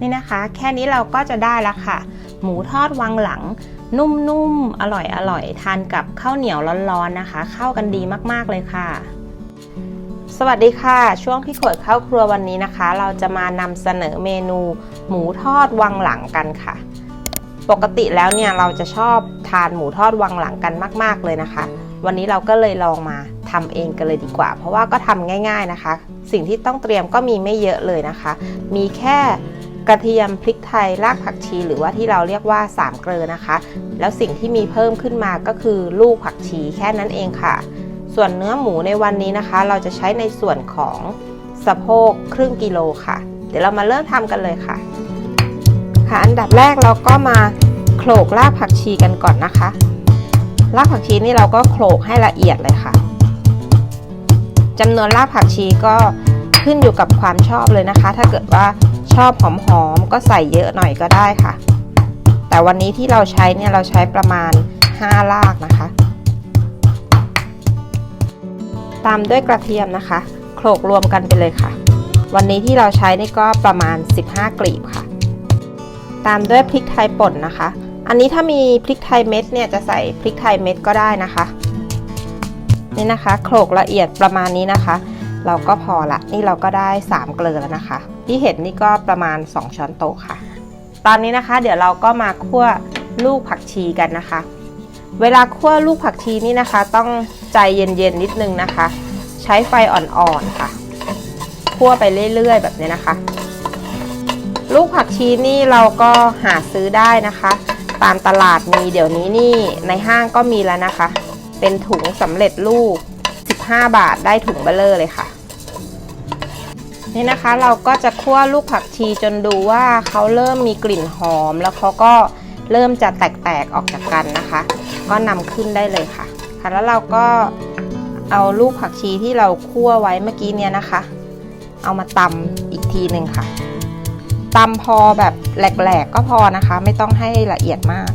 นี่นะคะ แค่นี้เราก็จะได้แล้วค่ะ หมูทอดวังหลัง นุ่มๆ อร่อยๆทานกับข้าวเหนียวร้อนๆนะคะ เข้ากันดีมากๆเลยค่ะ สวัสดีค่ะ ช่วงพี่ขวดเข้าครัววันนี้นะคะ เราจะมานำเสนอเมนู หมูทอดวังหลังกันค่ะ ปกติแล้วเนี่ยเราจะชอบทานหมูทอดวังหลังกันมาก ๆเลยนะคะ วันนี้เราก็เลยลองมาทำเองกันเลยดีกว่า เพราะว่าก็ทำง่าย ๆนะคะ สิ่งที่ต้องเตรียมก็มีไม่เยอะเลยนะคะ มีแค่ กระเทียมพริกไทยรากผักชี หรือว่าที่เราเรียกว่าสามเกลือนะคะ แล้วสิ่งที่มีเพิ่มขึ้นมาก็คือลูกผักชีแค่นั้นเองค่ะ ส่วนเนื้อหมูในวันนี้นะคะ เราจะใช้ในส่วนของสะโพกครึ่งกิโลค่ะ เดี๋ยวเรามาเริ่มทำกันเลยค่ะ ค่ะอันดับแรกเราก็มาโขลกรากผักชีกันก่อนนะคะรากผักชีนี่เราก็โขลกให้ละเอียดเลยค่ะจำนวนรากผักชีก็ขึ้นอยู่กับความชอบเลยนะคะ ถ้าเกิดว่า ชอบหอมๆก็ใส่เยอะหน่อยก็ได้ค่ะ แต่วันนี้ที่เราใช้เนี่ยเราใช้ประมาณ5รากนะคะ ตามด้วยกระเทียมนะคะโขลกรวมกันไปเลยค่ะ วันนี้ที่เราใช้นี่ก็ประมาณ 15 กลีบค่ะ ตามด้วยพริกไทยป่นนะคะ อันนี้ถ้ามีพริกไทยเม็ดเนี่ยจะใส่พริกไทยเม็ดก็ได้นะคะ นี่นะคะโขลกละเอียดประมาณนี้นะคะ เราก็พอละนี่เราก็ได้ 3 เกลือแล้วนะคะ ที่เห็นนี่ก็ประมาณ 2 ช้อนโต๊ะค่ะ ตอนนี้นะคะ เดี๋ยวเราก็มาคั่วลูกผักชีกันนะคะ เวลาคั่วลูกผักชีนี่นะคะ ต้องใจเย็นๆนิดนึงนะคะ ใช้ไฟอ่อนๆค่ะคั่วไปเรื่อยๆ แบบนี้นะคะ ลูกผักชีนี่เราก็หาซื้อได้นะคะ ตามตลาดมีเดี๋ยวนี้นี่ในห้างก็มีแล้วนะคะ เป็นถุงสำเร็จรูป15 บาทได้ถุงเบลเลอร์เลยค่ะ นี่นะคะเราก็จะคั่วลูกผักชีจนดูว่าเขาเริ่มมีกลิ่นหอม แล้วเขาก็เริ่มจะแตกๆออกจากกันนะคะ ก็นำขึ้นได้เลยค่ะ ค่ะแล้วเราก็เอาลูกผักชีที่เราคั่วไว้เมื่อกี้เนี่ยนะคะ เอามาตำอีกทีหนึ่งค่ะตำพอแบบแหลกๆก็พอนะคะ ไม่ต้องให้ละเอียดมาก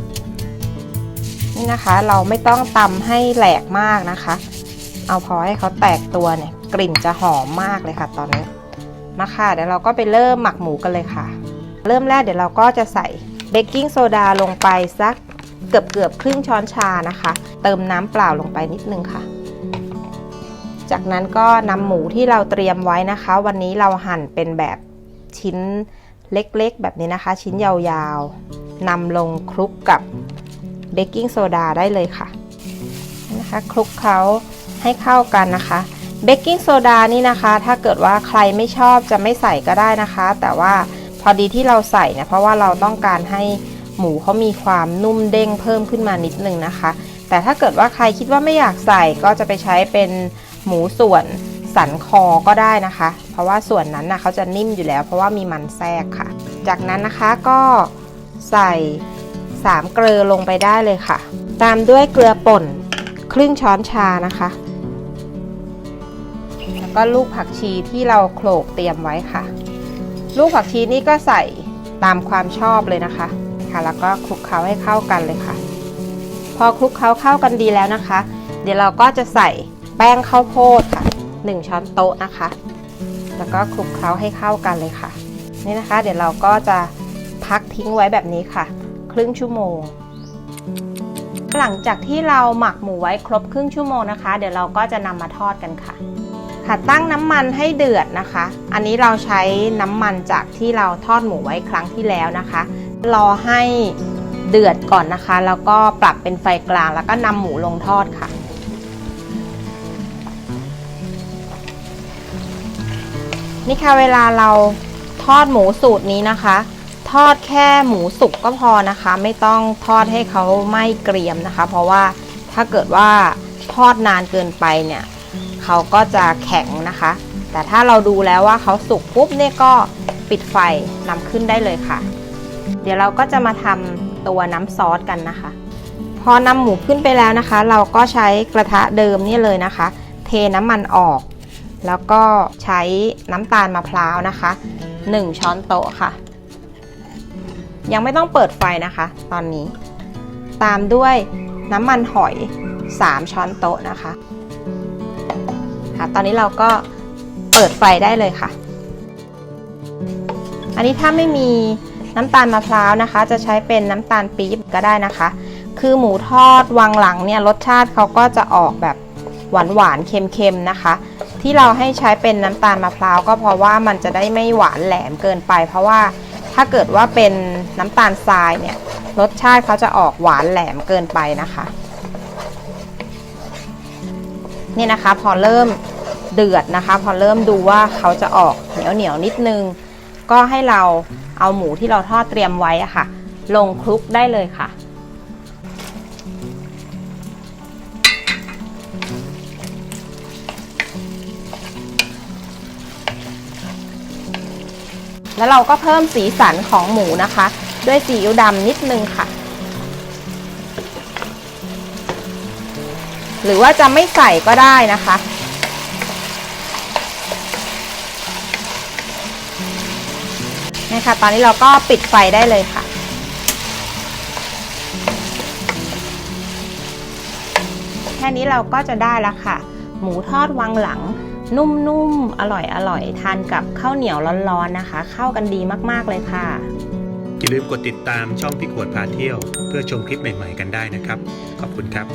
นี่นะคะเราไม่ต้องตำให้แหลกมากนะคะ เอาพอให้เขาแตกตัวเนี่ยกลิ่นจะหอมมากเลยค่ะตอนนี้ มาค่ะเดี๋ยวเราก็ไปเริ่มหมักหมูกันเลยค่ะ เริ่มแรกเดี๋ยวเราก็จะใส่เบกกิ้งโซดาลงไปสักเกือบเกือบครึ่งช้อนชานะคะ เติมน้ำเปล่าลงไปนิดนึงค่ะ จากนั้นก็นำหมูที่เราเตรียมไว้นะคะ วันนี้เราหั่นเป็นแบบชิ้นเล็กๆ แบบนี้นะคะ ชิ้นยาวๆนำลงคลุกกับเบกกิ้งโซดาได้เลยค่ะนะคะคลุกเขาให้เข้ากันนะคะ เบกกิ้งโซดานี่นะคะ ถ้าเกิดว่าใครไม่ชอบจะไม่ใส่ก็ได้นะคะ แต่ว่าพอดีที่เราใส่เนี่ยเพราะว่าเราต้องการให้หมูเขามีความนุ่มเด้งเพิ่มขึ้นมานิดนึงนะคะ แต่ถ้าเกิดว่าใครคิดว่าไม่อยากใส่ก็จะไปใช้เป็นหมูส่วนสันคอก็ได้นะคะ เพราะว่าส่วนนั้นนะเขาจะนิ่มอยู่แล้ว เพราะว่ามีมันแทรกค่ะ จากนั้นนะคะก็ใส่3เกลือลงไปได้เลยค่ะ ตามด้วยเกลือป่นครึ่งช้อนชานะคะ ก็ลูกผักชีที่เราโขลกเตรียมไว้ค่ะ ลูกผักชีนี่ก็ใส่ตามความชอบเลยนะคะค่ะแล้วก็คลุกเคล้าให้เข้ากันเลยค่ะ พอคลุกเคล้าเข้ากันดีแล้วนะคะ เดี๋ยวเราก็จะใส่แป้งข้าวโพดค่ะ 1 ช้อนโต๊ะนะคะ แล้วก็คลุกเคล้าให้เข้ากันเลยค่ะ นี่นะคะ เดี๋ยวเราก็จะพักทิ้งไว้แบบนี้ค่ะ ครึ่งชั่วโมง หลังจากที่เราหมักหมูไว้ครบครึ่งชั่วโมงนะคะ เดี๋ยวเราก็จะนำมาทอดกันค่ะ ค่ะตั้งน้ำมันให้เดือดนะคะ อันนี้เราใช้น้ำมันจากที่เราทอดหมูไว้ครั้งที่แล้วนะคะ รอให้เดือดก่อนนะคะ แล้วก็ปรับเป็นไฟกลางแล้วก็นำหมูลงทอดค่ะ นี่ค่ะเวลาเราทอดหมูสูตรนี้นะคะ ทอดแค่หมูสุกก็พอนะคะ ไม่ต้องทอดให้เขาไหม้เกรียมนะคะ เพราะว่าถ้าเกิดว่าทอดนานเกินไปเนี่ย เขาก็จะแข็งนะคะ แต่ถ้าเราดูแล้วว่าเขาสุกปุ๊บเนี่ยก็ปิดไฟนำขึ้นได้เลยค่ะ เดี๋ยวเราก็จะมาทำตัวน้ำซอสกันนะคะ พอนำหมูขึ้นไปแล้วนะคะ เราก็ใช้กระทะเดิมนี่เลยนะคะ เทน้ำมันออก แล้วก็ใช้น้ำตาลมะพร้าวนะคะ 1 ช้อนโต๊ะค่ะ ยังไม่ต้องเปิดไฟนะคะ ตอนนี้ ตามด้วยน้ำมันหอย 3 ช้อนโต๊ะนะคะ ค่ะ ตอนนี้เราก็เปิดไฟได้เลยค่ะ อันนี้ถ้าไม่มีน้ำตาลมะพร้าวนะคะ จะใช้เป็นน้ำตาลปี๊บก็ได้นะคะ คือหมูทอดวังหลังเนี่ยรสชาติเขาก็จะออกแบบหวานหวานๆเค็มๆนะคะ ที่เราให้ใช้เป็นน้ำตาลมะพร้าวก็เพราะว่ามันจะได้ไม่หวานแหลมเกินไป เพราะว่าถ้าเกิดว่าเป็นน้ำตาลทรายเนี่ยรสชาติเขาจะออกหวานแหลมเกินไปนะคะ นี่นะคะ พอเริ่มเดือดนะคะ พอเริ่มดูว่าเขาจะออกเหนียวเหนียวนิดนึง ก็ให้เราเอาหมูที่เราทอดเตรียมไว้อะค่ะ ลงคลุกได้เลยค่ะแล้วเราก็เพิ่มสีสันของหมูนะคะ ด้วยซีอิ๊วดำนิดนึงค่ะ หรือว่าจะไม่ใส่ก็ได้นะคะ นี่ค่ะ ตอนนี้เราก็ปิดไฟได้เลยค่ะ แค่นี้เราก็จะได้แล้วค่ะ หมูทอดวังหลังนุ่มๆ อร่อยๆ ทานกับข้าวเหนียวร้อนๆ นะคะ เข้ากันดีมากๆ เลยค่ะ อย่าลืมกดติดตามช่องพี่ขวดพาเที่ยว เพื่อชมคลิปใหม่ๆ กันได้นะครับ ขอบคุณครับ